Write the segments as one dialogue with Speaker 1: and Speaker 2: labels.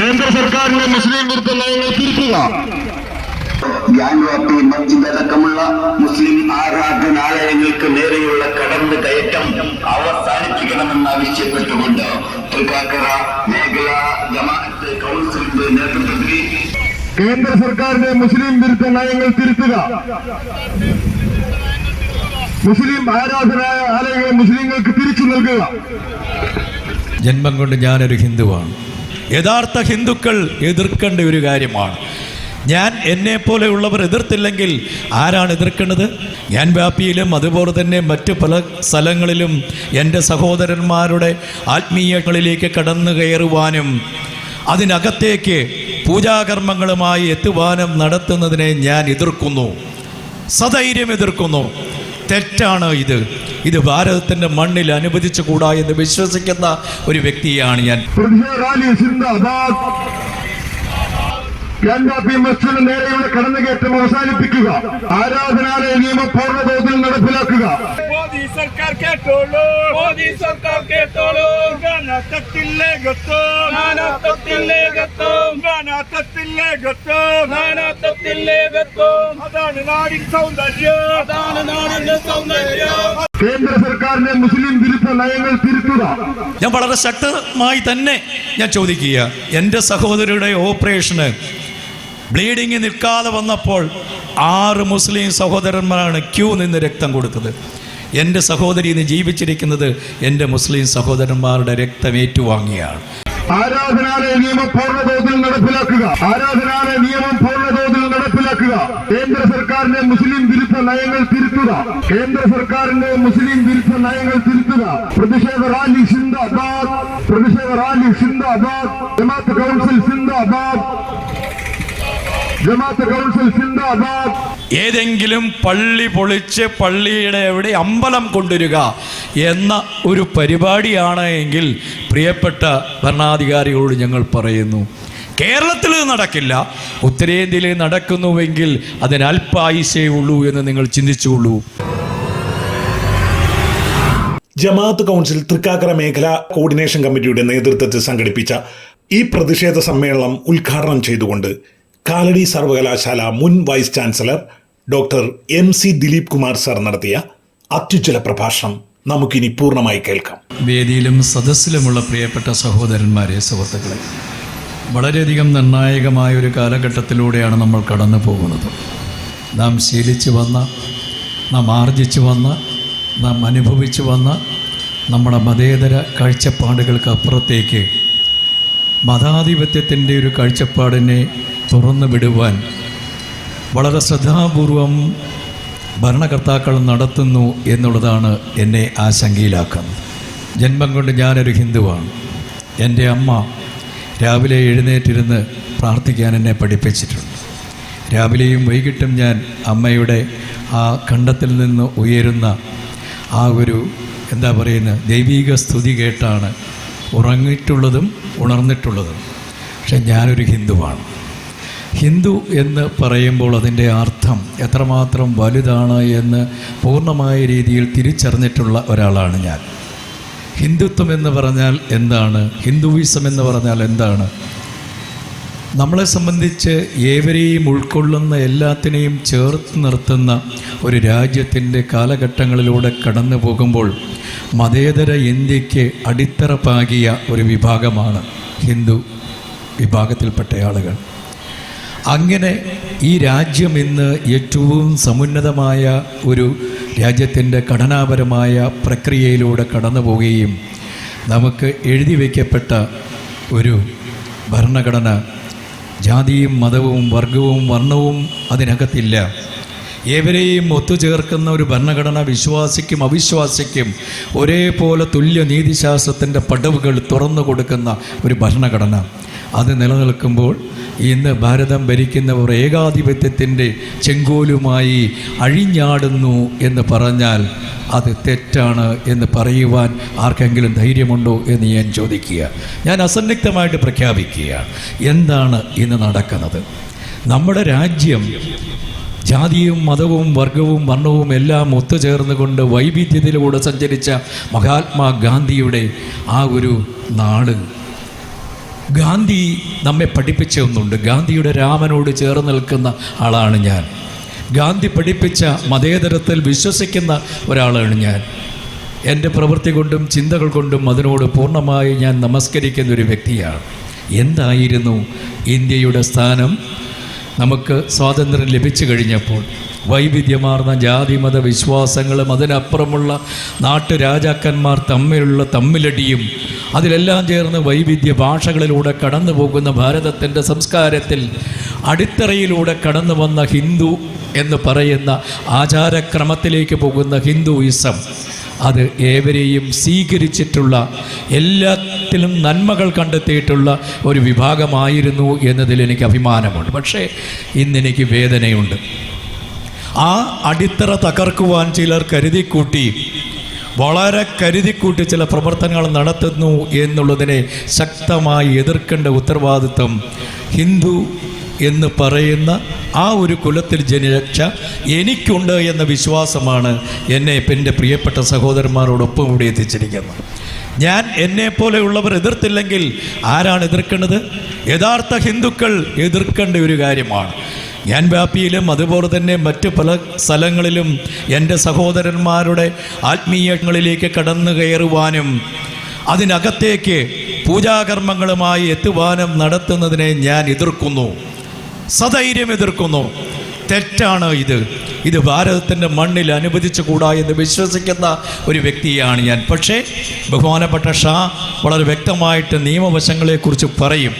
Speaker 1: കേന്ദ്ര സർക്കാരിന്റെ മുസ്ലിം വിരുദ്ധ നയങ്ങൾ തിരുത്തുക.
Speaker 2: യാൻവാപ്പി മസ്ജിദ് അടക്കമുള്ള മുസ്ലിം ആരാധനാലയങ്ങൾക്ക് നേരെയുള്ള കടന്നു കയറ്റം അവസാനിപ്പിക്കണമെന്ന് ആവശ്യപ്പെട്ടുകൊണ്ട് തൃക്കാക്കര മേഖല ജമാഅത്ത് കൗൺസിലിന്റെ നേതൃത്വത്തിൽ
Speaker 1: കേന്ദ്ര സർക്കാരിന്റെ മുസ്ലിം വിരുദ്ധ നയങ്ങൾ തിരുത്തുക. മുസ്ലിം ആരാധനാലയങ്ങളെ മുസ്ലിങ്ങൾക്ക് തിരിച്ചു നൽകുക.
Speaker 3: ജന്മം കൊണ്ട് ഞാനൊരു ഹിന്ദുവാണ്. യഥാർത്ഥ ഹിന്ദുക്കൾ എതിർക്കേണ്ട ഒരു കാര്യമാണ്. ഞാൻ എന്നെ പോലെയുള്ളവർ എതിർത്തില്ലെങ്കിൽ ആരാണ് എതിർക്കേണ്ടത്? ഞാൻ വ്യാപിയിലും അതുപോലെ തന്നെ മറ്റു പല സ്ഥലങ്ങളിലും എന്റെ സഹോദരന്മാരുടെ ആത്മീയങ്ങളിലേക്ക് കടന്നു കയറുവാനും അതിനകത്തേക്ക് പൂജാകർമ്മങ്ങളുമായി എത്തുവാനും നടത്തുന്നതിനെ ഞാൻ എതിർക്കുന്നു. സധൈര്യം എതിർക്കുന്നു. തെറ്റാണ് ഇത്. ഇത് ഭാരതത്തിന്റെ മണ്ണിൽ അനുവദിച്ചുകൂടാ എന്ന് വിശ്വസിക്കുന്ന ഒരു വ്യക്തിയാണ് ഞാൻ.
Speaker 1: പ്രതിഷേധ മസ്ജിദ് മസ്ജിദിന് നേരെയുള്ള കടന്നുകയറ്റം അവസാനിപ്പിക്കുക. ആരാധനാലയ നിയമം പൂർണതോതിൽ നടപ്പിലാക്കുക.
Speaker 4: മോദി സർക്കാർ കേട്ടോളൂ. മോദി സർക്കാർ കേട്ടോളൂ. ഗത്തോ ഗത്തോ ഗത്തോ ഗത്തോ അതാണ് നാടിൻ സൗന്ദര്യം. അതാണ് നാടിന്റെ സൗന്ദര്യം.
Speaker 1: കേന്ദ്ര സർക്കാരിന്റെ മുസ്ലിം വിരുദ്ധ നയങ്ങൾ തിരുത്തുക.
Speaker 3: ഞാൻ വളരെ ശക്തമായി തന്നെ ഞാൻ ചോദിക്കുക. എന്റെ സഹോദരിയുടെ ഓപ്പറേഷന് ബ്ലീഡിങ് നിൽക്കാതെ വന്നപ്പോൾ ആറ് മുസ്ലിം സഹോദരന്മാരാണ് ക്യൂ നിന്ന് രക്തം കൊടുത്തത്. എന്റെ സഹോദരി ഇന്ന് ജീവിച്ചിരിക്കുന്നത് എന്റെ മുസ്ലിം സഹോദരന്മാരുടെ രക്തം ഏറ്റുവാങ്ങിയാണ്
Speaker 1: ആരാധനാലയ നിയമം പൂർണതോതിൽ നടപ്പിലാക്കുക. ആരാധനാലയ നിയമം പൂർണതോതിൽ നടപ്പിലാക്കുക. കേന്ദ്ര സർക്കാരിന്റെ മുസ്ലിം വിരുദ്ധ നയങ്ങൾ തിരുത്തുക. കേന്ദ്ര സർക്കാരിന്റെ മുസ്ലിം വിരുദ്ധ നയങ്ങൾ തിരുത്തുക. പ്രതിഷേധ റാലി സിന്ദാബാദ്. പ്രതിഷേധ റാലി സിന്ദാബാദ്. ജമാഅത്ത് കൗൺസിൽ സിന്ദാബാദ്.
Speaker 3: ഏതെങ്കിലും പള്ളി പൊളിച്ച് പള്ളിയുടെ എവിടെ അമ്പലം കൊണ്ടുവരിക എന്ന ഒരു പരിപാടിയാണ് എങ്കിൽ പ്രിയപ്പെട്ട ഭരണാധികാരികളോട് ഞങ്ങൾ പറയുന്നു കേരളത്തിൽ നടക്കില്ല. ഉത്തരേന്ത്യയിൽ നടക്കുന്നുവെങ്കിൽ അതിന് അല്പായുസേ ഉള്ളൂ എന്ന് നിങ്ങൾ ചിന്തിച്ചുകൊള്ളൂ.
Speaker 5: ജമാഅത്ത് കൗൺസിൽ തൃക്കാക്കര മേഖല കോർഡിനേഷൻ കമ്മിറ്റിയുടെ നേതൃത്വത്തിൽ സംഘടിപ്പിച്ച ഈ പ്രതിഷേധ സമ്മേളനം ഉദ്ഘാടനം ചെയ്തുകൊണ്ട് കാലടി സർവകലാശാല മുൻ vice chancellor doctor M C Dileep Kumar sir നടത്തിയ അത്യുജ്വല പ്രഭാഷണം നമുക്കിനി പൂർണമായി കേൾക്കാം.
Speaker 3: വേദിയിലും സദസ്സിലുമുള്ള പ്രിയപ്പെട്ട സഹോദരന്മാരെ സുഹൃത്തുക്കളെ വളരെയധികം നിർണായകമായ ഒരു കാലഘട്ടത്തിലൂടെയാണ് നമ്മൾ കടന്നു പോകുന്നത്. നാം ശീലിച്ചു വന്ന നാം ആർജിച്ചു വന്ന നാം അനുഭവിച്ചു വന്ന നമ്മുടെ മതേതര കാഴ്ചപ്പാടുകൾക്ക് അപ്പുറത്തേക്ക് മതാധിപത്യത്തിന്റെ ഒരു കാഴ്ചപ്പാടിനെ തുറന്നു വിടുവാൻ വളരെ ശ്രദ്ധാപൂർവം ഭരണകർത്താക്കൾ നടത്തുന്നു എന്നുള്ളതാണ് എന്നെ ആശങ്കയിലാക്കുന്നത്. ജന്മം കൊണ്ട് ഞാനൊരു ഹിന്ദുവാണ്. എന്റെ അമ്മ രാവിലെ എഴുന്നേറ്റിരുന്ന് പ്രാർത്ഥിക്കാൻ എന്നെ പഠിപ്പിച്ചിട്ടുണ്ട്. രാവിലെയും വൈകിട്ടും ഞാൻ അമ്മയുടെ ആ കണ്ടത്തിൽ നിന്ന് ഉയരുന്ന ആ ഒരു എന്താ പറയുന്നത് ദൈവീക സ്തുതി കേട്ടാണ് ഉറങ്ങിയിട്ടുള്ളതും ഉണർന്നിട്ടുള്ളതും. പക്ഷെ ഞാനൊരു ഹിന്ദുവാണ്. ഹിന്ദു എന്ന് പറയുമ്പോൾ അതിന്റെ അർത്ഥം എത്രമാത്രം വലുതാണ് എന്ന് പൂർണമായ രീതിയിൽ തിരിച്ചറിഞ്ഞിട്ടുള്ള ഒരാളാണ് ഞാൻ. ഹിന്ദുത്വം എന്ന് പറഞ്ഞാൽ എന്താണ്? ഹിന്ദുവിസം എന്ന് പറഞ്ഞാൽ എന്താണ്? നമ്മളെ സംബന്ധിച്ച് ഏവരെയും ഉൾക്കൊള്ളുന്ന എല്ലാത്തിനെയും ചേർത്ത് നിർത്തുന്ന ഒരു രാജ്യത്തിന്റെ കാലഘട്ടങ്ങളിലൂടെ കടന്നു പോകുമ്പോൾ മതേതര ഇന്ത്യയ്ക്ക് അടിത്തറ പാകിയ ഒരു വിഭാഗമാണ് ഹിന്ദു വിഭാഗത്തിൽപ്പെട്ട ആളുകൾ. അങ്ങനെ ഈ രാജ്യം ഇന്ന് ഏറ്റവും സമുന്നതമായ ഒരു രാജ്യത്തിന്റെ ഘടനാപരമായ പ്രക്രിയയിലൂടെ കടന്നു പോവുകയും നമുക്ക് എഴുതി വയ്ക്കപ്പെട്ട ഒരു ഭരണഘടന ജാതിയും മതവും വർഗവും വർണവും അതിനകത്തില്ല. ഏവരെയും ഒത്തുചേർക്കുന്ന ഒരു ഭരണഘടന വിശ്വാസിക്കും അവിശ്വാസിക്കും ഒരേപോലെ തുല്യ നീതിശാസ്ത്രത്തിന്റെ പടവുകൾ തുറന്നു കൊടുക്കുന്ന ഒരു ഭരണഘടന. അത് നിലനിൽക്കുമ്പോൾ ഇന്ന് ഭാരതം ഭരിക്കുന്നവർ ഏകാധിപത്യത്തിന്റെ ചെങ്കോലുമായി അഴിഞ്ഞാടുന്നു എന്ന് പറഞ്ഞാൽ അത് തെറ്റാണ് എന്ന് പറയുവാൻ ആർക്കെങ്കിലും ധൈര്യമുണ്ടോ എന്ന് ഞാൻ ചോദിക്കുക. ഞാൻ അസന്നിഗ്ധമായിട്ട് പ്രഖ്യാപിക്കുകയാണ് എന്താണ് ഇന്ന് നടക്കുന്നത്? നമ്മുടെ രാജ്യം ജാതിയും മതവും വർഗവും വർണവും എല്ലാം ഒത്തുചേർന്നുകൊണ്ട് വൈവിധ്യത്തിലൂടെ സഞ്ചരിച്ച മഹാത്മാഗാന്ധിയുടെ ആ ഒരു നാട് ഗാന്ധി നമ്മെ പഠിപ്പിച്ച ഒന്നുണ്ട് ഗാന്ധിയുടെ രാമനോട് ചേർന്ന് നിൽക്കുന്ന ആളാണ് ഞാൻ. ഗാന്ധി പഠിപ്പിച്ച മതേതരത്തിൽ വിശ്വസിക്കുന്ന ഒരാളാണ് ഞാൻ. എന്റെ പ്രവൃത്തി കൊണ്ടും ചിന്തകൾ കൊണ്ടും അതിനോട് പൂർണമായി ഞാൻ നമസ്കരിക്കുന്ന ഒരു വ്യക്തിയാണ്. എന്തായിരുന്നു ഇന്ത്യയുടെ സ്ഥാനം? നമുക്ക് സ്വാതന്ത്ര്യം ലഭിച്ചു കഴിഞ്ഞപ്പോൾ വൈവിധ്യമാർന്ന ജാതി മത വിശ്വാസങ്ങളും അതിനപ്പുറമുള്ള നാട്ടുരാജാക്കന്മാർ തമ്മിലുള്ള തമ്മിലടിയും അതിലെല്ലാം ചേർന്ന് വൈവിധ്യ ഭാഷകളിലൂടെ കടന്നു പോകുന്ന ഭാരതത്തിന്റെ സംസ്കാരത്തിൽ അടിത്തറയിലൂടെ കടന്നു വന്ന ഹിന്ദു എന്ന് പറയുന്ന ആചാരക്രമത്തിലേക്ക് പോകുന്ന ഹിന്ദുയിസം അത് ഏവരെയും സ്വീകരിച്ചിട്ടുള്ള എല്ലാത്തിലും നന്മകൾ കണ്ടെത്തിയിട്ടുള്ള ഒരു വിഭാഗമായിരുന്നു എന്നതിൽ എനിക്ക് അഭിമാനമുണ്ട്. പക്ഷേ ഇന്നെനിക്ക് വേദനയുണ്ട്. ആ അടിത്തറ തകർക്കുവാൻ ചിലർ കരുതിക്കൂട്ടി. വളരെ കരുതിക്കൂട്ടി ചില പ്രവർത്തനങ്ങൾ നടത്തുന്നു എന്നുള്ളതിനെ ശക്തമായി എതിർക്കേണ്ട ഉത്തരവാദിത്വം ഹിന്ദു എന്ന് പറയുന്ന ആ ഒരു കുലത്തിൽ ജനിച്ച എനിക്കുണ്ട് എന്ന വിശ്വാസമാണ് എന്നെ എന്റെ പ്രിയപ്പെട്ട സഹോദരന്മാരോടൊപ്പം ഇവിടെ എത്തിച്ചിരിക്കുന്നത്. ഞാൻ എന്നെ പോലെയുള്ളവർ എതിർത്തില്ലെങ്കിൽ ആരാണ് എതിർക്കേണ്ടത്? യഥാർത്ഥ ഹിന്ദുക്കൾ എതിർക്കേണ്ട ഒരു കാര്യമാണ്. ഞാൻ വ്യാപിയിലും അതുപോലെ തന്നെ മറ്റ് പല സ്ഥലങ്ങളിലും എന്റെ സഹോദരന്മാരുടെ ആത്മീയങ്ങളിലേക്ക് കടന്നു കയറുവാനും അതിനകത്തേക്ക് പൂജാകർമ്മങ്ങളുമായി എത്തുവാനും നടത്തുന്നതിനെ ഞാൻ എതിർക്കുന്നു. സധൈര്യം എതിർക്കുന്നു. തെറ്റാണ് ഇത്. ഇത് ഭാരതത്തിന്റെ മണ്ണിൽ അനുവദിച്ചുകൂടാ എന്ന് വിശ്വസിക്കുന്ന ഒരു വ്യക്തിയാണ് ഞാൻ. പക്ഷേ ബഹുമാനപ്പെട്ട ഷാ വളരെ വ്യക്തമായിട്ട് നിയമവശങ്ങളെക്കുറിച്ച് പറയും.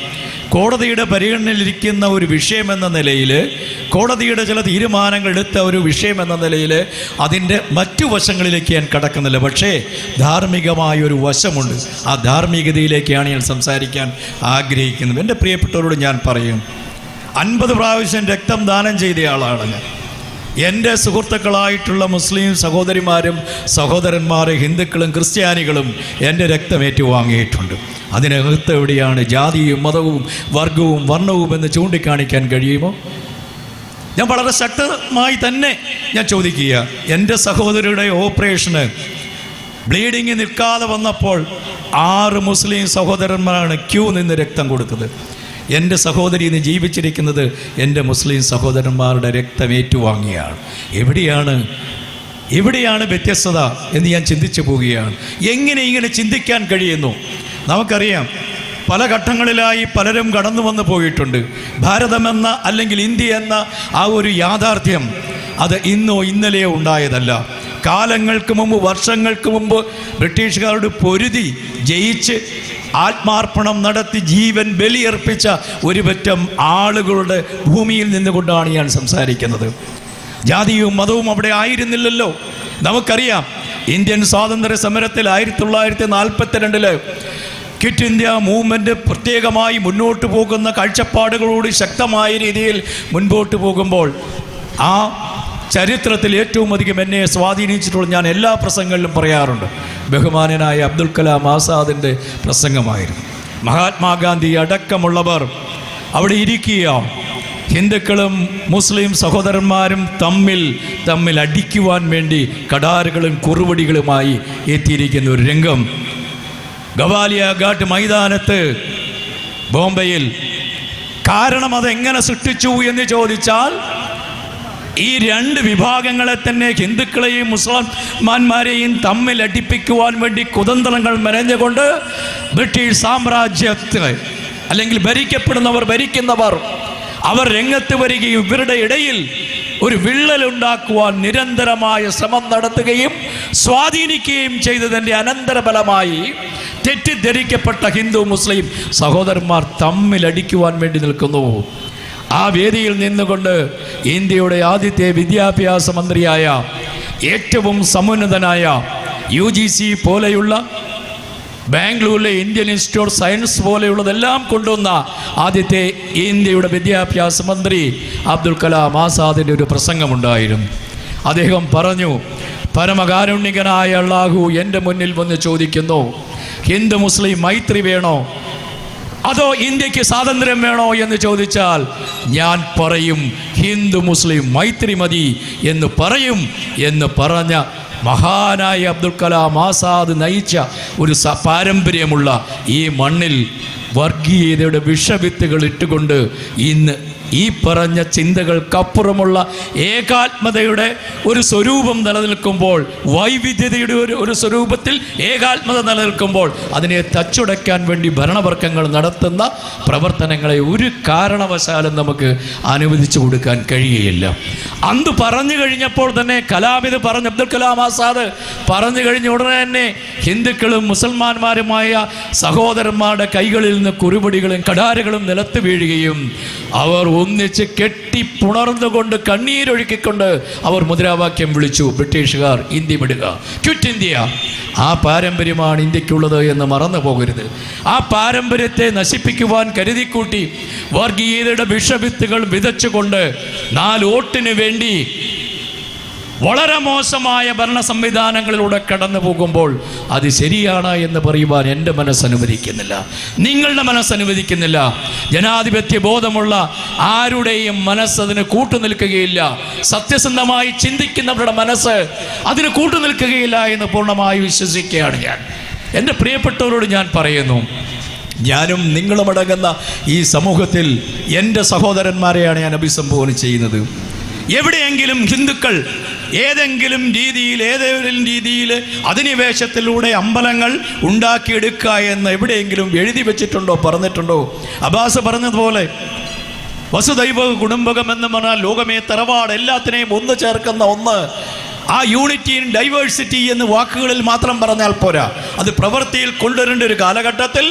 Speaker 3: കോടതിയുടെ പരിഗണനയിലിരിക്കുന്ന ഒരു വിഷയമെന്ന നിലയിൽ കോടതിയുടെ ചില തീരുമാനങ്ങൾ എടുത്ത ഒരു വിഷയമെന്ന നിലയിൽ അതിന്റെ മറ്റു വശങ്ങളിലേക്ക് ഞാൻ കടക്കുന്നില്ല. പക്ഷേ ധാർമ്മികമായ ഒരു വശമുണ്ട്. ആ ധാർമ്മികതയിലേക്കാണ് ഞാൻ സംസാരിക്കാൻ ആഗ്രഹിക്കുന്നത്. എന്റെ പ്രിയപ്പെട്ടവരോട് ഞാൻ പറയും അൻപത് പ്രാവശ്യം രക്തം ദാനം ചെയ്തയാളാണ് ഞാൻ. എന്റെ സുഹൃത്തുക്കളായിട്ടുള്ള മുസ്ലിം സഹോദരിമാരും സഹോദരന്മാരും ഹിന്ദുക്കളും ക്രിസ്ത്യാനികളും എന്റെ രക്തം ഏറ്റുവാങ്ങിയിട്ടുണ്ട്. അതിനകത്ത് എവിടെയാണ് ജാതിയും മതവും വർഗവും വർണവും എന്ന് ചൂണ്ടിക്കാണിക്കാൻ കഴിയുമോ? ഞാൻ വളരെ ശക്തമായി തന്നെ ഞാൻ ചോദിക്കുക എന്റെ സഹോദരിയുടെ ഓപ്പറേഷന് ബ്ലീഡിങ് നിൽക്കാതെ വന്നപ്പോൾ ആറ് മുസ്ലിം സഹോദരന്മാരാണ് ക്യൂ നിന്ന് രക്തം കൊടുത്തത്. എന്റെ സഹോദരി ഇന്ന് ജീവിച്ചിരിക്കുന്നത് എന്റെ മുസ്ലിം സഹോദരന്മാരുടെ രക്തം ഏറ്റുവാങ്ങിയാണ് എവിടെയാണ്? എവിടെയാണ് വ്യത്യസ്തത എന്ന് ഞാൻ ചിന്തിച്ചു പോവുകയാണ്. എങ്ങനെ ഇങ്ങനെ ചിന്തിക്കാൻ കഴിയുന്നു? നമുക്കറിയാം പല ഘട്ടങ്ങളിലായി പലരും കടന്നു വന്നു പോയിട്ടുണ്ട്. ഭാരതമെന്ന അല്ലെങ്കിൽ ഇന്ത്യ എന്ന ആ ഒരു യാഥാർത്ഥ്യം അത് ഇന്നോ ഇന്നലെയോ ഉണ്ടായതല്ല. കാലങ്ങൾക്ക് മുമ്പ് വർഷങ്ങൾക്ക് മുമ്പ് ബ്രിട്ടീഷുകാരോട് പൊരുതി ജയിച്ച് ആത്മാർപ്പണം നടത്തി ജീവൻ ബലിയർപ്പിച്ച ഒരു പറ്റം ആളുകളുടെ ഭൂമിയിൽ നിന്നുകൊണ്ടാണ് ഞാൻ സംസാരിക്കുന്നത്. ജാതിയും മതവും അവിടെ ആയിരുന്നില്ലല്ലോ. നമുക്കറിയാം ഇന്ത്യൻ സ്വാതന്ത്ര്യ സമരത്തിൽ ആയിരത്തി തൊള്ളായിരത്തി നാൽപ്പത്തിരണ്ടിൽ ക്വിറ്റ് ഇന്ത്യ മൂവ്മെന്റ് പ്രത്യേകമായി മുന്നോട്ട് പോകുന്ന കാഴ്ചപ്പാടുകളോട് ശക്തമായ രീതിയിൽ മുൻപോട്ട് പോകുമ്പോൾ ആ ചരിത്രത്തിൽ ഏറ്റവും അധികം എന്നെ സ്വാധീനിച്ചിട്ടുള്ള ഞാൻ എല്ലാ പ്രസംഗങ്ങളിലും പറയാറുണ്ട്. ബഹുമാനനായ അബ്ദുൽ കലാം ആസാദിന്റെ പ്രസംഗമായിരുന്നു. മഹാത്മാഗാന്ധി അടക്കമുള്ളവർ അവിടെ ഇരിക്കുക ഹിന്ദുക്കളും മുസ്ലിം സഹോദരന്മാരും തമ്മിൽ തമ്മിൽ അടിക്കുവാൻ വേണ്ടി കടാറുകളും കുറുവടികളുമായി എത്തിയിരിക്കുന്ന ഒരു രംഗം. ഗവാലിയ ഘാട്ട് മൈതാനത്ത് ബോംബെയിൽ. കാരണം അതെങ്ങനെ സൃഷ്ടിച്ചു എന്ന് ചോദിച്ചാൽ ഈ രണ്ട് വിഭാഗങ്ങളെ തന്നെ ഹിന്ദുക്കളെയും മുസ്ലിംമാന്മാരെയും തമ്മിൽ അടിപ്പിക്കുവാൻ വേണ്ടി കുതന്ത്രങ്ങൾ മെനഞ്ഞുകൊണ്ട് ബ്രിട്ടീഷ് സാമ്രാജ്യത്തിന് അല്ലെങ്കിൽ ഭരിക്കപ്പെടുന്നവർ ഭരിക്കുന്നവർ അവർ രംഗത്ത് വരികയും ഇവരുടെ ഇടയിൽ ഒരു വിള്ളലുണ്ടാക്കുവാൻ നിരന്തരമായ ശ്രമം നടത്തുകയും സ്വാധീനിക്കുകയും ചെയ്തതിന്റെ അനന്തരഫലമായി തെറ്റിദ്ധരിക്കപ്പെട്ട ഹിന്ദു മുസ്ലിം സഹോദരന്മാർ തമ്മിലടിക്കുവാൻ വേണ്ടി നിൽക്കുന്നു. ആ വേദിയിൽ നിന്നുകൊണ്ട് ഇന്ത്യയുടെ ആദ്യത്തെ വിദ്യാഭ്യാസ മന്ത്രിയായ ഏറ്റവും സമുന്നതനായ യു ജി സി പോലെയുള്ള ബാംഗ്ലൂരിലെ ഇന്ത്യൻ ഇൻസ്റ്റിറ്റ്യൂട്ട് സയൻസ് പോലെയുള്ളതെല്ലാം കൊണ്ടുവന്ന ആദ്യത്തെ ഇന്ത്യയുടെ വിദ്യാഭ്യാസ മന്ത്രി അബ്ദുൽ കലാം ആസാദിന്റെ ഒരു പ്രസംഗമുണ്ടായിരുന്നു. അദ്ദേഹം പറഞ്ഞു പരമകാരുണ്യകനായ അള്ളാഹു എന്റെ മുന്നിൽ വന്ന് ചോദിക്കുന്നു ഹിന്ദു മുസ്ലിം മൈത്രി വേണോ? അതോ ഇന്ത്യയ്ക്ക് സ്വാതന്ത്ര്യം വേണോ എന്ന് ചോദിച്ചാൽ ഞാൻ പറയും ഹിന്ദു മുസ്ലിം മൈത്രി മതി എന്ന് പറയും എന്ന് പറഞ്ഞ മഹാനായ അബ്ദുൽ കലാം ആസാദ് നയിച്ച ഒരു പാരമ്പര്യമുള്ള ഈ മണ്ണിൽ വർഗീയതയുടെ വിഷവിത്തുകൾ ഇട്ടുകൊണ്ട് ഇന്ന് ഈ പറഞ്ഞ ചിന്തകൾക്കപ്പുറമുള്ള ഏകാത്മതയുടെ ഒരു സ്വരൂപം നിലനിൽക്കുമ്പോൾ വൈവിധ്യതയുടെ ഒരു ഒരു സ്വരൂപത്തിൽ ഏകാത്മത നിലനിൽക്കുമ്പോൾ അതിനെ തച്ചുടയ്ക്കാൻ വേണ്ടി ഭരണവർഗങ്ങൾ നടത്തുന്ന പ്രവർത്തനങ്ങളെ ഒരു കാരണവശാലും നമുക്ക് അനുവദിച്ചു കൊടുക്കാൻ കഴിയുകയില്ല. അന്ന് പറഞ്ഞു കഴിഞ്ഞപ്പോൾ തന്നെ കലാം ഇത് പറഞ്ഞു അബ്ദുൽ കലാം ആസാദ് പറഞ്ഞു കഴിഞ്ഞ ഉടനെ തന്നെ ഹിന്ദുക്കളും മുസൽമാന്മാരുമായ സഹോദരന്മാരുടെ കൈകളിൽ നിന്ന് കുറുപടികളും കടാരകളും നിലത്ത് വീഴുകയും അവർ ഒന്നിച്ച് കെട്ടി പുണർന്നുകൊണ്ട് കണ്ണീരൊഴുക്കിക്കൊണ്ട് അവർ മുദ്രാവാക്യം വിളിച്ചു ബ്രിട്ടീഷുകാർ ഇന്ത്യ വിടുക ക്വിറ്റ് ഇന്ത്യ. ആ പാരമ്പര്യമാണ് ഇന്ത്യക്കുള്ളത് എന്ന് മറന്നു പോകരുത്. ആ പാരമ്പര്യത്തെ നശിപ്പിക്കുവാൻ കരുതിക്കൂട്ടി വർഗീയതയുടെ വിഷവിത്തുകൾ വിതച്ചുകൊണ്ട് നാല് വോട്ടിന് വേണ്ടി വളരെ മോശമായ ഭരണ സംവിധാനങ്ങളിലൂടെ കടന്നു പോകുമ്പോൾ അത് ശരിയാണ് എന്ന് പറയുവാൻ എന്റെ മനസ്സനുവദിക്കുന്നില്ല നിങ്ങളുടെ മനസ്സനുവദിക്കുന്നില്ല ജനാധിപത്യ ബോധമുള്ള ആരുടെയും മനസ്സ് അതിന് കൂട്ടുനിൽക്കുകയില്ല സത്യസന്ധമായി ചിന്തിക്കുന്നവരുടെ മനസ്സ് അതിന് കൂട്ടുനിൽക്കുകയില്ല എന്ന് പൂർണമായി വിശ്വസിക്കുകയാണ് ഞാൻ. എന്റെ പ്രിയപ്പെട്ടവരോട് ഞാൻ പറയുന്നു ഞാനും നിങ്ങളുമടങ്ങുന്ന ഈ സമൂഹത്തിൽ എന്റെ സഹോദരന്മാരെയാണ് ഞാൻ അഭിസംബോധന ചെയ്യുന്നത്. എവിടെയെങ്കിലും ഹിന്ദുക്കൾ ഏതെങ്കിലും രീതിയിൽ ഏതെങ്കിലും രീതിയിൽ അധിനിവേശത്തിലൂടെ അമ്പലങ്ങൾ ഉണ്ടാക്കിയെടുക്കുക എന്ന് എവിടെയെങ്കിലും എഴുതി വെച്ചിട്ടുണ്ടോ പറഞ്ഞിട്ടുണ്ടോ? അബാസ് പറഞ്ഞതുപോലെ വസുദൈവ കുടുംബകം എന്ന് പറഞ്ഞാൽ ലോകമേ തറവാട് എല്ലാത്തിനെയും ഒന്ന് ചേർക്കുന്ന ഒന്ന്. ആ യൂണിറ്റി ഇൻ ഡൈവേഴ്സിറ്റി എന്ന് വാക്കുകളിൽ മാത്രം പറഞ്ഞാൽ പോരാ. അത് പ്രവൃത്തിയിൽ കൊണ്ടുവരേണ്ട ഒരു കാലഘട്ടത്തിൽ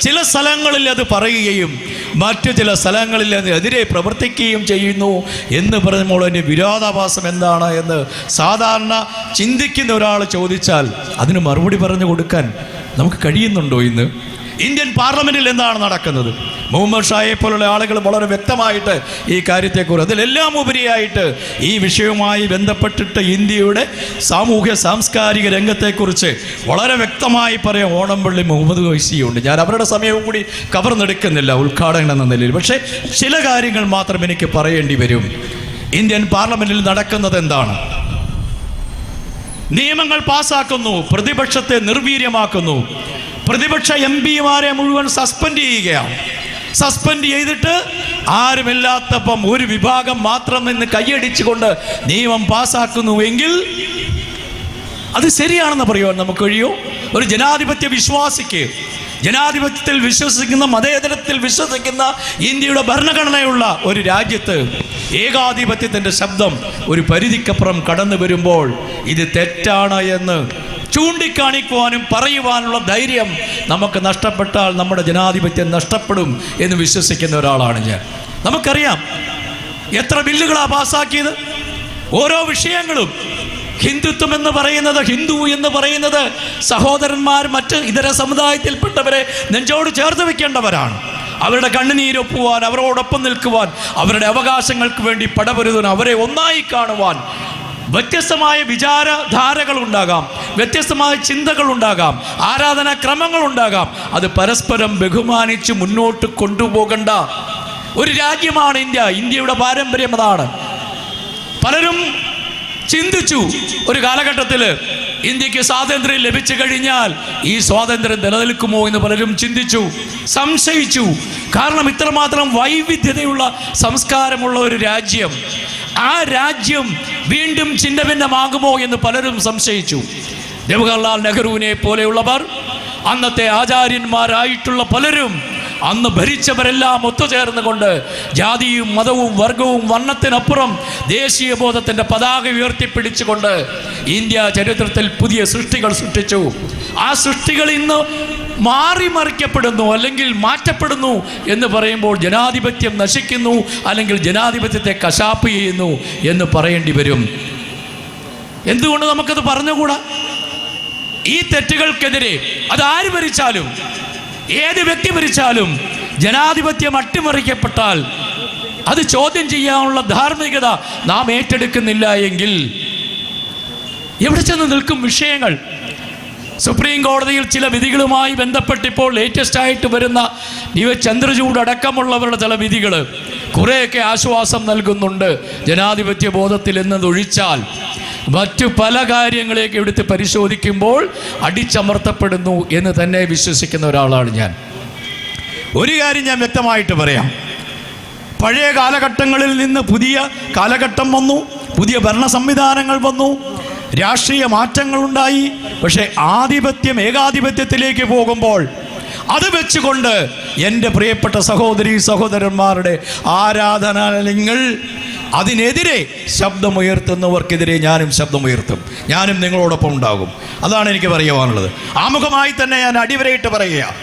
Speaker 3: ചില സ്ഥലങ്ങളിൽ അത് പറയുകയും മറ്റു ചില സ്ഥലങ്ങളിൽ അതിനെതിരെ പ്രവർത്തിക്കുകയും ചെയ്യുന്നു എന്ന് പറയുമ്പോൾ അതിന്റെ വിരോധാഭാസം എന്താണ് എന്ന് സാധാരണ ചിന്തിക്കുന്ന ഒരാൾ ചോദിച്ചാൽ അതിന് മറുപടി പറഞ്ഞു കൊടുക്കാൻ നമുക്ക് കഴിയുന്നുണ്ടോ ഇന്ന്? ഇന്ത്യൻ പാർലമെന്റിൽ എന്താണ് നടക്കുന്നത്? മുഹമ്മദ് ഷായെ പോലുള്ള ആളുകൾ വളരെ വ്യക്തമായിട്ട് ഈ കാര്യത്തെക്കുറിച്ച് അതിലെല്ലാം ഉപരിയായിട്ട് ഈ വിഷയവുമായി ബന്ധപ്പെട്ടിട്ട് ഇന്ത്യയുടെ സാമൂഹ്യ സാംസ്കാരിക രംഗത്തെക്കുറിച്ച് വളരെ വ്യക്തമായി പറയാം ഓണംപള്ളി മുഹമ്മദ് വൈസിയുണ്ട്. ഞാൻ അവരുടെ സമയവും കൂടി കവർന്നെടുക്കുന്നില്ല ഉദ്ഘാടനം എന്ന നിലയിൽ. പക്ഷേ ചില കാര്യങ്ങൾ മാത്രം എനിക്ക് പറയേണ്ടി വരും. ഇന്ത്യൻ പാർലമെന്റിൽ നടക്കുന്നത് എന്താണ്? നിയമങ്ങൾ പാസാക്കുന്നു പ്രതിപക്ഷത്തെ നിർവീര്യമാക്കുന്നു. പ്രതിപക്ഷ എം പിമാരെ മുഴുവൻ സസ്പെൻഡ് ചെയ്യുകയാണ്. സസ്പെൻഡ് ചെയ്തിട്ട് ആരുമില്ലാത്തപ്പം ഒരു വിഭാഗം മാത്രം നിന്ന് കൈയടിച്ചുകൊണ്ട് നിയമം പാസാക്കുന്നുവെങ്കിൽ അത് ശരിയാണെന്ന് പറയുവാൻ നമുക്ക് കഴിയോ. ഒരു ജനാധിപത്യ വിശ്വാസിക്ക് ജനാധിപത്യത്തിൽ വിശ്വസിക്കുന്ന മതേതരത്തിൽ വിശ്വസിക്കുന്ന ഇന്ത്യയുടെ ഭരണഘടനയുള്ള ഒരു രാജ്യത്ത് ഏകാധിപത്യത്തിന്റെ ശബ്ദം ഒരു പരിധിക്കപ്പുറം കടന്നു വരുമ്പോൾ ഇത് തെറ്റാണ് എന്ന് ചൂണ്ടിക്കാണിക്കുവാനും പറയുവാനുള്ള ധൈര്യം നമുക്ക് നഷ്ടപ്പെട്ടാൽ നമ്മുടെ ജനാധിപത്യം നഷ്ടപ്പെടും എന്ന് വിശ്വസിക്കുന്ന ഒരാളാണ് ഞാൻ. നമുക്കറിയാം എത്ര ബില്ലുകളാണ് പാസ്സാക്കിയത് ഓരോ വിഷയങ്ങളും ഹിന്ദുത്വം എന്ന് പറയുന്നത് ഹിന്ദു എന്ന് പറയുന്നത് സഹോദരന്മാർ മറ്റ് ഇതര സമുദായത്തിൽപ്പെട്ടവരെ നെഞ്ചോട് ചേർത്ത് വെക്കേണ്ടവരാണ്. അവരുടെ കണ്ണുനീരൊപ്പുവാൻ അവരോടൊപ്പം നിൽക്കുവാൻ അവരുടെ അവകാശങ്ങൾക്ക് വേണ്ടി പടപൊരുതാൻ അവരെ ഒന്നായി കാണുവാൻ വ്യത്യസ്തമായ വിചാരധാരകൾ ഉണ്ടാകാം വ്യത്യസ്തമായ ചിന്തകൾ ഉണ്ടാകാം ആരാധനാ ക്രമങ്ങൾ ഉണ്ടാകാം അത് പരസ്പരം ബഹുമാനിച്ച് മുന്നോട്ട് കൊണ്ടുപോകണ്ട ഒരു രാജ്യമാണ് ഇന്ത്യ. ഇന്ത്യയുടെ പാരമ്പര്യം അതാണ്. പലരും ചിന്തിച്ചു ഒരു കാലഘട്ടത്തിൽ ഇന്ത്യയ്ക്ക് സ്വാതന്ത്ര്യം ലഭിച്ചു കഴിഞ്ഞാൽ ഈ സ്വാതന്ത്ര്യം നിലനിൽക്കുമോ എന്ന് പലരും ചിന്തിച്ചു സംശയിച്ചു. കാരണം ഇത്രമാത്രം വൈവിധ്യതയുള്ള സംസ്കാരമുള്ള ഒരു രാജ്യം ആ രാജ്യം വീണ്ടും ചിഹ്നഭിന്നമാകുമോ എന്ന് പലരും സംശയിച്ചു. ജവഹർലാൽ നെഹ്റുവിനെ പോലെയുള്ളവർ അന്നത്തെ ആചാര്യന്മാരായിട്ടുള്ള പലരും അന്ന് ഭരിച്ചവരെല്ലാം ഒത്തുചേർന്നുകൊണ്ട് ജാതിയും മതവും വർഗവും വർണത്തിനപ്പുറം ദേശീയ ബോധത്തിന്റെ പതാക ഉയർത്തിപ്പിടിച്ചുകൊണ്ട് ഇന്ത്യ ചരിത്രത്തിൽ പുതിയ സൃഷ്ടികൾ സൃഷ്ടിച്ചു. ആ സൃഷ്ടികൾ ഇന്ന് മാറിമറിക്കപ്പെടുന്നു അല്ലെങ്കിൽ മാറ്റപ്പെടുന്നു എന്ന് പറയുമ്പോൾ ജനാധിപത്യം നശിക്കുന്നു അല്ലെങ്കിൽ ജനാധിപത്യത്തെ കശാപ്പ് ചെയ്യുന്നു എന്ന് പറയേണ്ടി വരും. എന്തുകൊണ്ട് നമുക്കത് പറഞ്ഞുകൂടാ? ഈ തെറ്റുകൾക്കെതിരെ അത് ആര് ഭരിച്ചാലും ഏത് വ്യക്തി ഭരിച്ചാലും ജനാധിപത്യം അട്ടിമറിക്കപ്പെട്ടാൽ അത് ചോദ്യം ചെയ്യാനുള്ള ധാർമ്മികത നാം ഏറ്റെടുക്കുന്നില്ല എങ്കിൽ എവിടെ ചെന്ന് നിൽക്കും വിഷയങ്ങൾ? സുപ്രീം കോടതിയിൽ ചില വിധികളുമായി ബന്ധപ്പെട്ടിപ്പോൾ ലേറ്റസ്റ്റ് ആയിട്ട് വരുന്ന ഇവ ചന്ദ്രചൂഡ് അടക്കമുള്ളവരുടെ ചില വിധികൾ കുറേയൊക്കെ ആശ്വാസം നൽകുന്നുണ്ട് ജനാധിപത്യ ബോധത്തിൽ എന്നതൊഴിച്ചാൽ മറ്റു പല കാര്യങ്ങളെയൊക്കെ എടുത്ത് പരിശോധിക്കുമ്പോൾ അടിച്ചമർത്തപ്പെടുന്നു എന്ന് തന്നെ വിശ്വസിക്കുന്ന ഒരാളാണ് ഞാൻ. ഒരു കാര്യം ഞാൻ വ്യക്തമായിട്ട് പറയാം. പഴയ കാലഘട്ടങ്ങളിൽ നിന്ന് പുതിയ കാലഘട്ടം വന്നു പുതിയ ഭരണ സംവിധാനങ്ങൾ വന്നു രാഷ്ട്രീയ മാറ്റങ്ങളുണ്ടായി പക്ഷേ ആധിപത്യം ഏകാധിപത്യത്തിലേക്ക് പോകുമ്പോൾ അത് വെച്ചുകൊണ്ട് എന്റെ പ്രിയപ്പെട്ട സഹോദരി സഹോദരന്മാരുടെ ആരാധനാലയങ്ങൾ അതിനെതിരെ ശബ്ദമുയർത്തുന്നവർക്കെതിരെ ഞാനും ശബ്ദമുയർത്തും. ഞാനും നിങ്ങളോടൊപ്പം ഉണ്ടാകും. അതാണ് എനിക്ക് പറയുവാനുള്ളത് ആമുഖമായി തന്നെ ഞാൻ അടിവരയിട്ട് പറയുക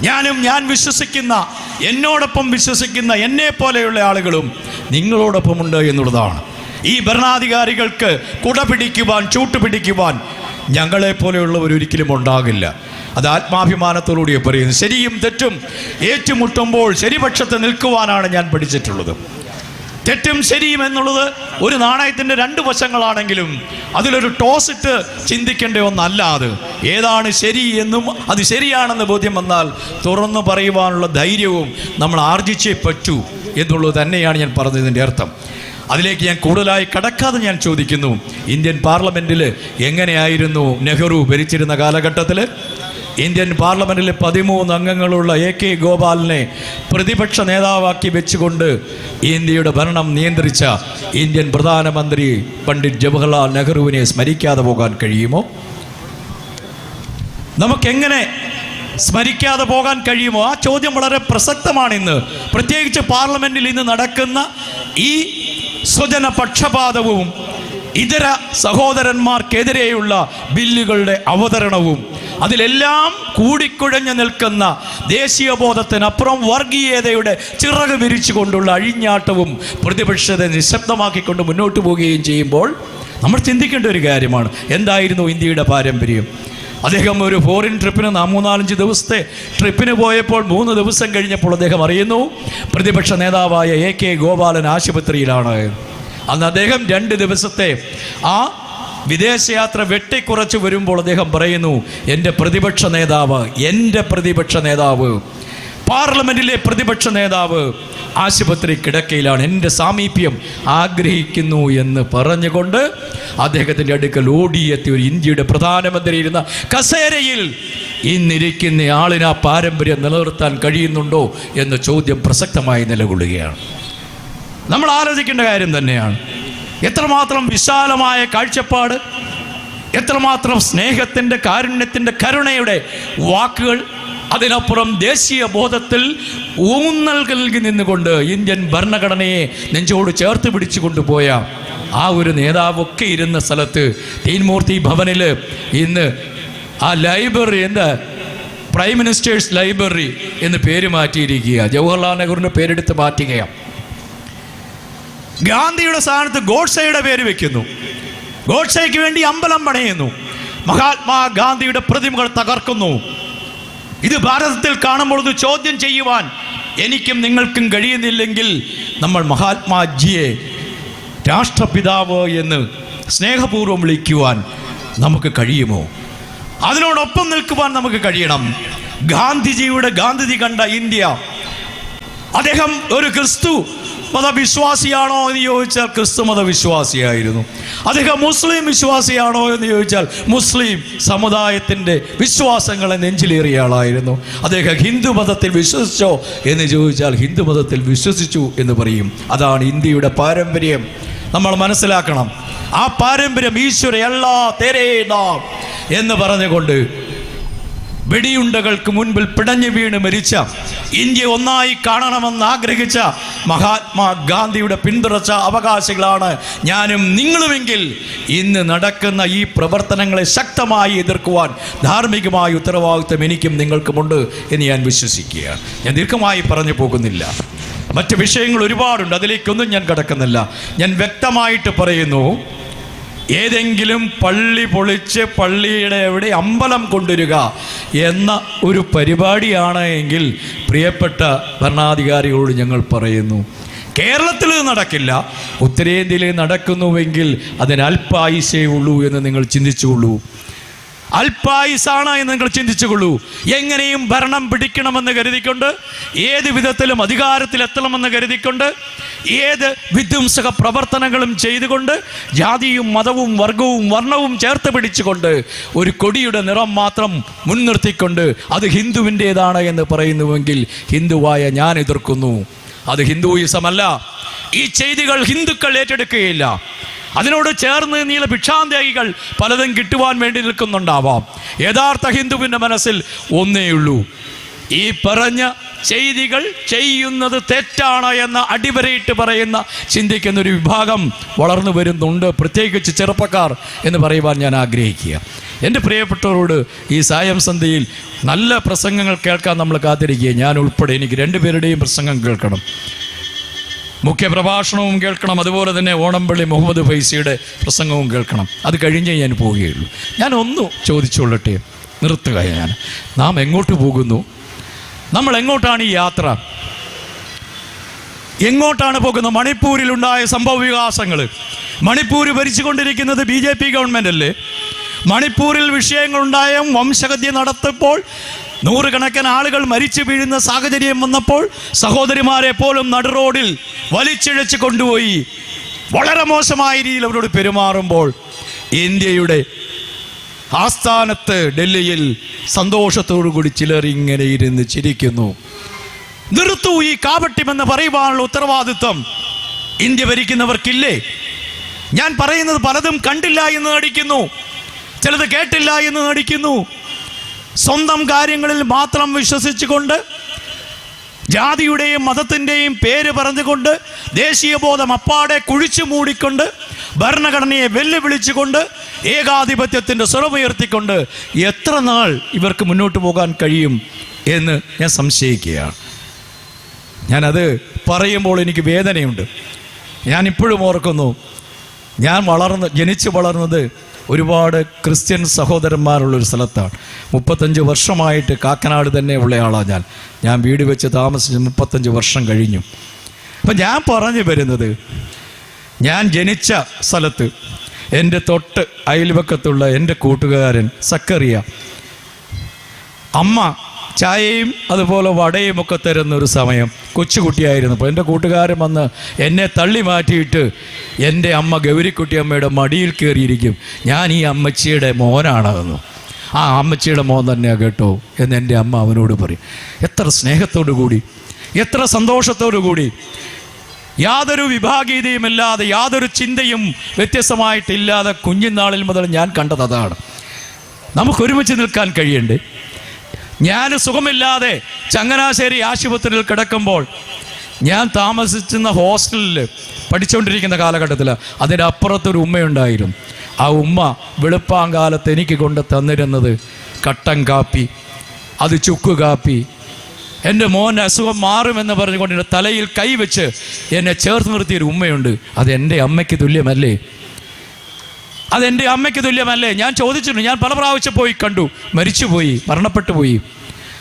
Speaker 3: ഞാനും ഞാൻ വിശ്വസിക്കുന്ന എന്നോടൊപ്പം വിശ്വസിക്കുന്ന എന്നെ പോലെയുള്ള ആളുകളും നിങ്ങളോടൊപ്പമുണ്ട് എന്നുള്ളതാണ്. ഈ ഭരണാധികാരികൾക്ക് കുട പിടിക്കുവാൻ ചൂട്ടുപിടിക്കുവാൻ ഞങ്ങളെ പോലെയുള്ളവർ ഒരിക്കലും ഉണ്ടാകില്ല. അത് ആത്മാഭിമാനത്തോടുകൂടി പറയുന്നു ശരിയും തെറ്റും ഏറ്റുമുട്ടുമ്പോൾ ശരിപക്ഷത്ത് നിൽക്കുവാനാണ് ഞാൻ പഠിച്ചിട്ടുള്ളത്. തെറ്റും ശരിയും എന്നുള്ളത് ഒരു നാണയത്തിന്റെ രണ്ട് വശങ്ങളാണെങ്കിലും അതിലൊരു ടോസ് ഇട്ട് ചിന്തിക്കേണ്ട ഒന്നല്ല അത് ഏതാണ് ശരി എന്നും അത് ശരിയാണെന്ന് ബോധ്യം വന്നാൽ തുറന്നു പറയുവാനുള്ള ധൈര്യവും നമ്മൾ ആർജിച്ചേ പറ്റൂ എന്നുള്ളത് തന്നെയാണ് ഞാൻ പറഞ്ഞതിന്റെ അർത്ഥം. അതിലേക്ക് ഞാൻ കൂടുതലായി കടക്കാതെ ഞാൻ ചോദിക്കുന്നു ഇന്ത്യൻ പാർലമെന്റിൽ എങ്ങനെയായിരുന്നു നെഹ്റു ഭരിച്ചിരുന്ന കാലഘട്ടത്തിൽ ഇന്ത്യൻ പാർലമെന്റിലെ പതിമൂന്ന് അംഗങ്ങളുള്ള എ കെ ഗോപാലിനെ പ്രതിപക്ഷ നേതാവാക്കി വെച്ചുകൊണ്ട് ഇന്ത്യയുടെ ഭരണം നിയന്ത്രിച്ച ഇന്ത്യൻ പ്രധാനമന്ത്രി പണ്ഡിറ്റ് ജവഹർലാൽ നെഹ്റുവിനെ സ്മരിക്കാതെ പോകാൻ കഴിയുമോ? നമുക്കെങ്ങനെ സ്മരിക്കാതെ പോകാൻ കഴിയുമോ? ആ ചോദ്യം വളരെ പ്രസക്തമാണ് ഇന്ന് പ്രത്യേകിച്ച് പാർലമെന്റിൽ ഇന്ന് നടക്കുന്ന ഈ സ്വജന പക്ഷപാതവും ഇതര സഹോദരന്മാർക്കെതിരെയുള്ള ബില്ലുകളുടെ അവതരണവും അതിലെല്ലാം കൂടിക്കുഴഞ്ഞു നിൽക്കുന്ന ദേശീയബോധത്തിനപ്പുറം വർഗീയതയുടെ ചിറക് വിരിച്ചുകൊണ്ടുള്ള അഴിഞ്ഞാട്ടവും പ്രതിപക്ഷത്തെ നിശബ്ദമാക്കിക്കൊണ്ട് മുന്നോട്ട് പോവുകയും ചെയ്യുമ്പോൾ നമ്മൾ ചിന്തിക്കേണ്ട ഒരു കാര്യമാണ്. എന്തായിരുന്നു ഇന്ത്യയുടെ പാരമ്പര്യം? അദ്ദേഹം ഒരു ഫോറിൻ ട്രിപ്പിന് മൂന്നാലഞ്ച് ദിവസത്തെ ട്രിപ്പിന് പോയപ്പോൾ മൂന്ന് ദിവസം കഴിഞ്ഞപ്പോൾ അദ്ദേഹം അറിയുന്നു പ്രതിപക്ഷ നേതാവായ എ കെ ഗോപാലൻ ആശുപത്രിയിലാണ്. അന്ന് അദ്ദേഹം രണ്ട് ദിവസത്തെ ആ വിദേശയാത്ര വെട്ടിക്കുറച്ച് വരുമ്പോൾ അദ്ദേഹം പറയുന്നു എന്റെ പ്രതിപക്ഷ നേതാവ് എന്റെ പ്രതിപക്ഷ നേതാവ് പാർലമെന്റിലെ പ്രതിപക്ഷ നേതാവ് ആശുപത്രി കിടക്കയിലാണ് എന്റെ സാമീപ്യം ആഗ്രഹിക്കുന്നു എന്ന് പറഞ്ഞുകൊണ്ട് അദ്ദേഹത്തിന്റെ അടുക്കൽ ഓടിയെത്തിയ ഒരു ഇന്ത്യയുടെ പ്രധാനമന്ത്രി ഇരുന്ന കസേരയിൽ ഇന്നിരിക്കുന്ന ആളിന് പാരമ്പര്യം നിലനിർത്താൻ കഴിയുന്നുണ്ടോ? എന്ന ചോദ്യം പ്രസക്തമായി നിലകൊള്ളുകയാണ്. നമ്മൾ ആലോചിക്കേണ്ട കാര്യം തന്നെയാണ്. എത്രമാത്രം വിശാലമായ കാഴ്ചപ്പാട് എത്രമാത്രം സ്നേഹത്തിന്റെ കാരുണ്യത്തിന്റെ കരുണയുടെ വാക്കുകൾ അതിനപ്പുറം ദേശീയ ബോധത്തിൽ ഊന്നൽ നൽകി നിന്നുകൊണ്ട് ഇന്ത്യൻ ഭരണഘടനയെ നെഞ്ചോട് ചേർത്ത് പിടിച്ചു കൊണ്ടുപോയ ആ ഒരു നേതാവൊക്കെ ഇരുന്ന സ്ഥലത്ത് തീൻമൂർത്തി ഭവനിൽ ഇന്ന് ആ ലൈബ്രറി എന്താ? പ്രൈം മിനിസ്റ്റേഴ്സ് ലൈബ്രറി എന്ന് പേര് മാറ്റിയിരിക്കുക ജവഹർലാൽ നെഹ്റുവിന്റെ പേരെടുത്ത് മാറ്റുകയാണ്. ഗാന്ധിയുടെ സ്ഥാനത്ത് ഗോഡ്സയുടെ പേര് വെക്കുന്നു. ഗോഡ്സയ്ക്ക് വേണ്ടി അമ്പലം പണയുന്നു. മഹാത്മാ ഗാന്ധിയുടെ പ്രതിമകൾ തകർക്കുന്നു. ഇത് ഭാരതത്തിൽ കാണുമ്പോൾ ചോദ്യം ചെയ്യുവാൻ എനിക്കും നിങ്ങൾക്കും കഴിയുന്നില്ലെങ്കിൽ നമ്മൾ മഹാത്മാജിയെ രാഷ്ട്രപിതാവ് എന്ന് സ്നേഹപൂർവം വിളിക്കുവാൻ നമുക്ക് കഴിയുമോ? അതിനോടൊപ്പം നിൽക്കുവാൻ നമുക്ക് കഴിയണം. ഗാന്ധിജിയുടെ ഗാന്ധിജി കണ്ട ഇന്ത്യ. അദ്ദേഹം ഒരു ക്രിസ്തു മതവിശ്വാസിയാണോ എന്ന് ചോദിച്ചാൽ ക്രിസ്തു മതവിശ്വാസിയായിരുന്നു. അദ്ദേഹം മുസ്ലിം വിശ്വാസിയാണോ എന്ന് ചോദിച്ചാൽ മുസ്ലിം സമുദായത്തിന്റെ വിശ്വാസങ്ങളെ നെഞ്ചിലേറിയ ആളായിരുന്നു. അദ്ദേഹം ഹിന്ദു മതത്തിൽ വിശ്വസിച്ചോ എന്ന് ചോദിച്ചാൽ ഹിന്ദു മതത്തിൽ വിശ്വസിച്ചു എന്ന് പറയും. അതാണ് ഇന്ത്യയുടെ പാരമ്പര്യം. നമ്മൾ മനസ്സിലാക്കണം. ആ പാരമ്പര്യം ഈശ്വര എല്ലാ തേരേ നാം എന്ന് പറഞ്ഞുകൊണ്ട് വെടിയുണ്ടകൾക്ക് മുൻപിൽ പിടഞ്ഞു വീണ് മരിച്ച ഇന്ത്യ ഒന്നായി കാണണമെന്ന് ആഗ്രഹിച്ച മഹാത്മാ ഗാന്ധിയുടെ പിന്തുടർച്ച അവകാശികളാണ് ഞാനും നിങ്ങളുമെങ്കിൽ ഇന്ന് നടക്കുന്ന ഈ പ്രവർത്തനങ്ങളെ ശക്തമായി എതിർക്കുവാൻ ധാർമ്മികമായ ഉത്തരവാദിത്വം എനിക്കും നിങ്ങൾക്കുമുണ്ട് എന്ന് ഞാൻ വിശ്വസിക്കുകയാണ്. ഞാൻ ദീർഘമായി പറഞ്ഞു പോകുന്നില്ല. മറ്റ് വിഷയങ്ങൾ ഒരുപാടുണ്ട് അതിലേക്കൊന്നും ഞാൻ കടക്കുന്നില്ല. ഞാൻ വ്യക്തമായിട്ട് പറയുന്നു ഏതെങ്കിലും പള്ളി പൊളിച്ച് പള്ളിയുടെ എവിടെ അമ്പലം കൊണ്ടുവരിക എന്ന ഒരു പരിപാടിയാണ് എങ്കിൽ പ്രിയപ്പെട്ട ഭരണാധികാരികളോട് ഞങ്ങൾ പറയുന്നു. കേരളത്തിൽ നടക്കില്ല. ഉത്തരേന്ത്യയിൽ നടക്കുന്നുവെങ്കിൽ അതിന് ഉള്ളൂ എന്ന് നിങ്ങൾ ചിന്തിച്ചുകൊള്ളൂ. അല്പായുസാണ് എന്ന് നിങ്ങൾ ചിന്തിച്ചുകൊള്ളൂ. എങ്ങനെയും ഭരണം പിടിക്കണമെന്ന് കരുതിക്കൊണ്ട് ഏത് വിധത്തിലും അധികാരത്തിലെത്തണമെന്ന് കരുതിക്കൊണ്ട് ഏത് വിധ്വംസക പ്രവർത്തനങ്ങളും ചെയ്തുകൊണ്ട് ജാതിയും മതവും വർഗവും വർണവും ചേർത്ത് പിടിച്ചുകൊണ്ട് ഒരു കൊടിയുടെ നിറം മാത്രം മുൻനിർത്തിക്കൊണ്ട് അത് ഹിന്ദുവിന്റേതാണ് എന്ന് പറയുന്നുവെങ്കിൽ ഹിന്ദുവായ ഞാൻ എതിർക്കുന്നു. അത് ഹിന്ദുയിസമല്ല. ഈ ചെയ്തികൾ ഹിന്ദുക്കൾ ഏറ്റെടുക്കുകയില്ല. അതിനോട് ചേർന്ന് നീല ഭിക്ഷാന്തേഹികൾ പലതും കിട്ടുവാൻ വേണ്ടി നിൽക്കുന്നുണ്ടാവാം. യഥാർത്ഥ ഹിന്ദുവിന്റെ മനസ്സിൽ ഒന്നേയുള്ളൂ ഈ പറഞ്ഞ ചെയ്തികൾ ചെയ്യുന്നത് തെറ്റാണ് എന്ന് അടിവരയിട്ട് പറയുന്ന ചിന്തിക്കുന്ന ഒരു വിഭാഗം വളർന്നു വരുന്നുണ്ട്. പ്രത്യേകിച്ച് ചെറുപ്പക്കാർ എന്ന് പറയുവാൻ ഞാൻ ആഗ്രഹിക്കുക. എന്റെ പ്രിയപ്പെട്ടവരോട് ഈ സായം സന്ധ്യയിൽ നല്ല പ്രസംഗങ്ങൾ കേൾക്കാൻ നമ്മൾ കാത്തിരിക്കുക. ഞാൻ ഉൾപ്പെടെ എനിക്ക് രണ്ടുപേരുടെയും പ്രസംഗം കേൾക്കണം. മുഖ്യ പ്രഭാഷണവും കേൾക്കണം. അതുപോലെ തന്നെ ഓണംപള്ളി മുഹമ്മദ് ഫൈസിയുടെ പ്രസംഗവും കേൾക്കണം. അത് കഴിഞ്ഞേ ഞാൻ പോവുകയുള്ളൂ. ഞാൻ ഒന്ന് ചോദിച്ചുകൊള്ളട്ടെ. നിർത്തുക ഞാൻ. നാം എങ്ങോട്ട് പോകുന്നു? നമ്മൾ എങ്ങോട്ടാണ് ഈ യാത്ര? എങ്ങോട്ടാണ് പോകുന്നത്? മണിപ്പൂരിലുണ്ടായ സംഭവ വികാസങ്ങൾ മണിപ്പൂർ ഭരിച്ചുകൊണ്ടിരിക്കുന്നത് ബി ജെ പി ഗവൺമെന്റ് അല്ലേ മണിപ്പൂരിൽ വിഷയങ്ങളുണ്ടായ. വംശഗതി നടത്തപ്പോൾ നൂറുകണക്കിന് ആളുകൾ മരിച്ചു വീഴുന്ന സാഹചര്യം വന്നപ്പോൾ സഹോദരിമാരെ പോലും നടുറോഡിൽ വലിച്ചിഴച്ച് കൊണ്ടുപോയി. വളരെ മോശമായ രീതിയിൽ അവരോട് പെരുമാറുമ്പോൾ ഇന്ത്യയുടെ ആസ്ഥാനത്ത് ഡൽഹിയിൽ സന്തോഷത്തോടു കൂടി ചിലർ ഇങ്ങനെ ഇരുന്ന് ചിരിക്കുന്നു. നിർത്തു ഈ കാപട്യമെന്ന് പറയുവാനുള്ള ഉത്തരവാദിത്വം ഇന്ത്യ ഭരിക്കുന്നവർക്കില്ലേ? ഞാൻ പറയുന്നത് പലതും കണ്ടില്ല എന്ന് നടിക്കുന്നു. ചിലത് കേട്ടില്ല എന്ന് നടിക്കുന്നു. സ്വന്തം കാര്യങ്ങളിൽ മാത്രം വിശ്വസിച്ചുകൊണ്ട് ജാതിയുടെയും മതത്തിന്റെയും പേര് പറഞ്ഞുകൊണ്ട് ദേശീയബോധം അപ്പാടെ കുഴിച്ചു മൂടിക്കൊണ്ട് ഭരണഘടനയെ വെല്ലുവിളിച്ചുകൊണ്ട് ഏകാധിപത്യത്തിന്റെ സ്വരമുയർത്തിക്കൊണ്ട് എത്ര നാൾ ഇവർക്ക് മുന്നോട്ട് പോകാൻ കഴിയും എന്ന് ഞാൻ സംശയിക്കുകയാണ്. ഞാനത് പറയുമ്പോൾ എനിക്ക് വേദനയുണ്ട്. ഞാൻ ഇപ്പോഴും ഓർക്കുന്നു ഞാൻ വളർന്ന് ജനിച്ചു വളർന്നത് ഒരുപാട് ക്രിസ്ത്യൻ സഹോദരന്മാരുള്ളൊരു സ്ഥലത്താണ്. മുപ്പത്തഞ്ച് വർഷമായിട്ട് കാക്കനാട് തന്നെ ഉള്ളയാളാണ് ഞാൻ. ഞാൻ വീട് വെച്ച് താമസിച്ച് മുപ്പത്തഞ്ച് വർഷം കഴിഞ്ഞു. അപ്പം ഞാൻ പറഞ്ഞു വരുന്നത് ഞാൻ ജനിച്ച സ്ഥലത്ത് എന്റെ തൊട്ട് അയൽവക്കത്തുള്ള എന്റെ കൂട്ടുകാരൻ സക്കറിയ. അമ്മ ചായയും അതുപോലെ വടയും ഒക്കെ തരുന്ന ഒരു സമയം. കൊച്ചുകുട്ടിയായിരുന്നപ്പോൾ എന്റെ കൂട്ടുകാരൻ വന്ന് എന്നെ തള്ളി മാറ്റിയിട്ട് എന്റെ അമ്മ ഗൗരിക്കുട്ടിയമ്മയുടെ മടിയിൽ കയറിയിരിക്കും. ഞാൻ ഈ അമ്മച്ചിയുടെ മോനാണെന്നു. ആ അമ്മച്ചിയുടെ മോൻ തന്നെയാണ് കേട്ടോ എന്ന് എന്റെ അമ്മ അവനോട് പറയും. എത്ര സ്നേഹത്തോടു കൂടി എത്ര സന്തോഷത്തോടു കൂടി. യാതൊരു വിഭാഗീയതയുമില്ലാതെ യാതൊരു ചിന്തയും വ്യത്യസ്തമായിട്ടില്ലാതെ കുഞ്ഞിനാളിൽ മുതൽ ഞാൻ കണ്ടത് അതാണ്. നമുക്കൊരുമിച്ച് നിൽക്കാൻ കഴിയണ്ടേ? ഞാൻ സുഖമില്ലാതെ ചങ്ങനാശ്ശേരി ആശുപത്രിയിൽ കിടക്കുമ്പോൾ ഞാൻ താമസിച്ചിരുന്ന ഹോസ്റ്റലിൽ പഠിച്ചുകൊണ്ടിരിക്കുന്ന കാലഘട്ടത്തിൽ അതിന്റെ അപ്പുറത്തൊരു ഉമ്മയുണ്ടായിരുന്നു. ആ ഉമ്മ വെളുപ്പാങ്കാലത്ത് എനിക്ക് കൊണ്ട് തന്നിരുന്നത് കട്ടൻ കാപ്പി അത് ചുക്ക് കാപ്പി. എന്റെ മോൻ അസുഖം മാറുമെന്ന് പറഞ്ഞുകൊണ്ട് തലയിൽ കൈവച്ച് എന്നെ ചേർത്ത് നിർത്തിയൊരു ഉമ്മയുണ്ട്. അത് എന്റെ അമ്മയ്ക്ക് തുല്യമല്ലേ? അതെന്റെ അമ്മയ്ക്ക് തുല്യമല്ലേ? ഞാൻ ചോദിച്ചിട്ടുണ്ട്. ഞാൻ പല പ്രാവശ്യം പോയി കണ്ടു. മരിച്ചുപോയി മരണപ്പെട്ടു പോയി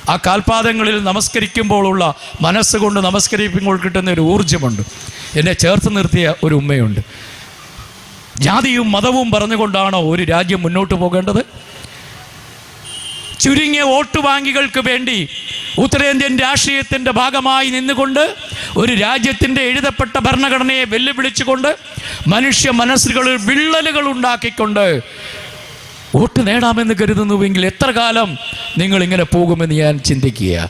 Speaker 3: ആ കാൽപാദങ്ങളിൽ നമസ്കരിക്കുമ്പോഴുള്ള മനസ്സുകൊണ്ട് നമസ്കരിക്കുമ്പോൾ കിട്ടുന്ന ഒരു ഊർജമുണ്ട്. എന്നെ ചേർത്ത് നിർത്തിയ ഒരു ഉമ്മയുണ്ട്. ജാതിയും മതവും പറഞ്ഞുകൊണ്ടാണോ ഒരു രാജ്യം മുന്നോട്ട് പോകേണ്ടത്? ചുരുങ്ങിയ വോട്ട് ബാങ്കുകൾക്ക് വേണ്ടി ഉത്തരേന്ത്യൻ രാഷ്ട്രീയത്തിന്റെ ഭാഗമായി നിന്നുകൊണ്ട് ഒരു രാജ്യത്തിന്റെ എഴുതപ്പെട്ട ഭരണഘടനയെ വെല്ലുവിളിച്ചുകൊണ്ട് മനുഷ്യ മനസ്സുകളിൽ വിള്ളലുകൾ ഉണ്ടാക്കിക്കൊണ്ട് വോട്ട് നേടാമെന്ന് കരുതുന്നുവെങ്കിൽ എത്ര കാലം നിങ്ങൾ ഇങ്ങനെ പോകുമെന്ന് ഞാൻ ചിന്തിക്കുക?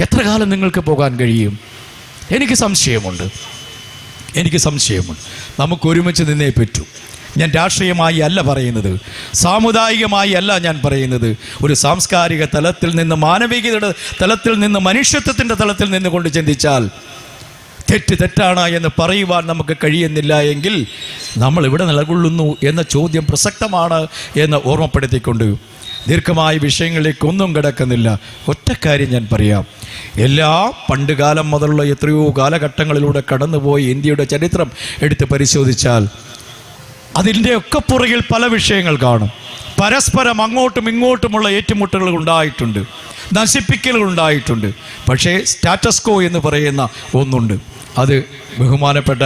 Speaker 3: എത്ര കാലം നിങ്ങൾക്ക് പോകാൻ കഴിയും? എനിക്ക് സംശയമുണ്ട്. എനിക്ക് സംശയമുണ്ട്. നമുക്ക് ഒരുമിച്ച് നിന്നേ പറ്റൂ. ഞാൻ രാഷ്ട്രീയമായി അല്ല പറയുന്നത്. സാമുദായികമായി അല്ല ഞാൻ പറയുന്നത്. ഒരു സാംസ്കാരിക തലത്തിൽ നിന്ന് മാനവികതയുടെ തലത്തിൽ നിന്ന് മനുഷ്യത്വത്തിന്റെ തലത്തിൽ നിന്നുകൊണ്ട് ചിന്തിച്ചാൽ തെറ്റ് തെറ്റാണ് എന്ന് പറയുവാൻ നമുക്ക് കഴിയുന്നില്ല എങ്കിൽ നമ്മൾ ഇവിടെ നിലകൊള്ളുന്നു എന്ന ചോദ്യം പ്രസക്തമാണ് എന്ന് ഓർമ്മപ്പെടുത്തിക്കൊണ്ട് ദീർഘമായ വിഷയങ്ങളിലേക്ക് ഒന്നും കിടക്കുന്നില്ല. ഒറ്റക്കാര്യം ഞാൻ പറയാം. എല്ലാ പണ്ടുകാലം മുതലുള്ള എത്രയോ കാലഘട്ടങ്ങളിലൂടെ കടന്നുപോയി ഇന്ത്യയുടെ ചരിത്രം എടുത്ത് പരിശോധിച്ചാൽ അതിന്റെയൊക്കെ പുറകിൽ പല വിഷയങ്ങൾ കാണും. പരസ്പരം അങ്ങോട്ടും ഇങ്ങോട്ടുമുള്ള ഏറ്റുമുട്ടലുകൾ ഉണ്ടായിട്ടുണ്ട്. നശിപ്പിക്കലുകൾ ഉണ്ടായിട്ടുണ്ട് പക്ഷേ സ്റ്റാറ്റസ്കോ എന്ന് പറയുന്ന ഒന്നുണ്ട്. അത് ബഹുമാനപ്പെട്ട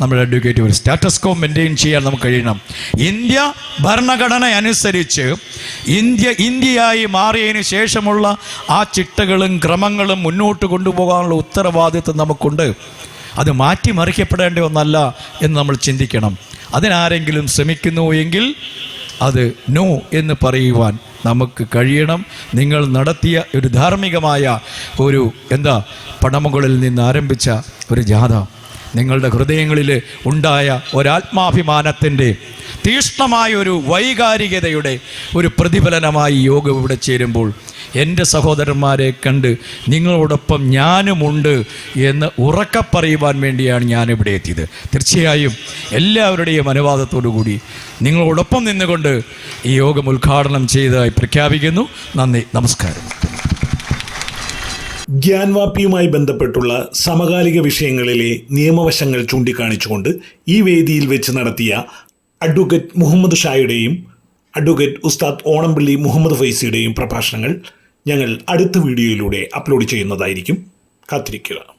Speaker 3: നമ്മുടെ അഡ്വക്കേറ്റ് ഒരു സ്റ്റാറ്റസ്കോ മെയിന്റെയിൻ ചെയ്യാൻ നമുക്ക് കഴിയണം. ഇന്ത്യ ഭരണഘടന അനുസരിച്ച് ഇന്ത്യ ഇന്ത്യയായി മാറിയതിന് ശേഷമുള്ള ആ ചിട്ടകളും ക്രമങ്ങളും മുന്നോട്ട് കൊണ്ടുപോകാനുള്ള ഉത്തരവാദിത്വം നമുക്കുണ്ട്. അത് മാറ്റിമറിക്കപ്പെടേണ്ട ഒന്നല്ല എന്ന് നമ്മൾ ചിന്തിക്കണം. അതിനാരെങ്കിലും ശ്രമിക്കുന്നു എങ്കിൽ അത് നോ എന്ന് പറയുവാൻ നമുക്ക് കഴിയണം. നിങ്ങൾ നടത്തിയ ഒരു ധാർമ്മികമായ ഒരു എന്താ പണമുകളിൽ നിന്ന് ആരംഭിച്ച ഒരു ജാഥ. നിങ്ങളുടെ ഹൃദയങ്ങളിൽ ഉണ്ടായ ഒരാത്മാഭിമാനത്തിന്റെ തീഷ്ണമായ ഒരു വൈകാരികതയുടെ ഒരു പ്രതിഫലനമായി യോഗം ഇവിടെ ചേരുമ്പോൾ എന്റെ സഹോദരന്മാരെ കണ്ട് നിങ്ങളോടൊപ്പം ഞാനുമുണ്ട് എന്ന് ഉറക്ക പറയുവാൻ വേണ്ടിയാണ് ഞാനിവിടെ എത്തിയത്. തീർച്ചയായും എല്ലാവരുടെയും അനുവാദത്തോടു കൂടി നിങ്ങളോടൊപ്പം നിന്നുകൊണ്ട് ഈ യോഗം ഉദ്ഘാടനം ചെയ്തതായി പ്രഖ്യാപിക്കുന്നു. നന്ദി നമസ്കാരം.
Speaker 5: ഗ്യാൻവാപ്പിയുമായി ബന്ധപ്പെട്ടുള്ള സമകാലിക വിഷയങ്ങളിലെ നിയമവശങ്ങൾ ചൂണ്ടിക്കാണിച്ചുകൊണ്ട് ഈ വേദിയിൽ വെച്ച് നടത്തിയ അഡ്വക്കേറ്റ് മുഹമ്മദ് ഷായുടെയും അഡ്വക്കേറ്റ് ഉസ്താദ് ഓണംപള്ളി മുഹമ്മദ് ഫൈസിയുടെയും പ്രഭാഷണങ്ങൾ ഞങ്ങൾ അടുത്ത വീഡിയോയിലൂടെ അപ്ലോഡ് ചെയ്യുന്നതായിരിക്കും. കാത്തിരിക്കുക.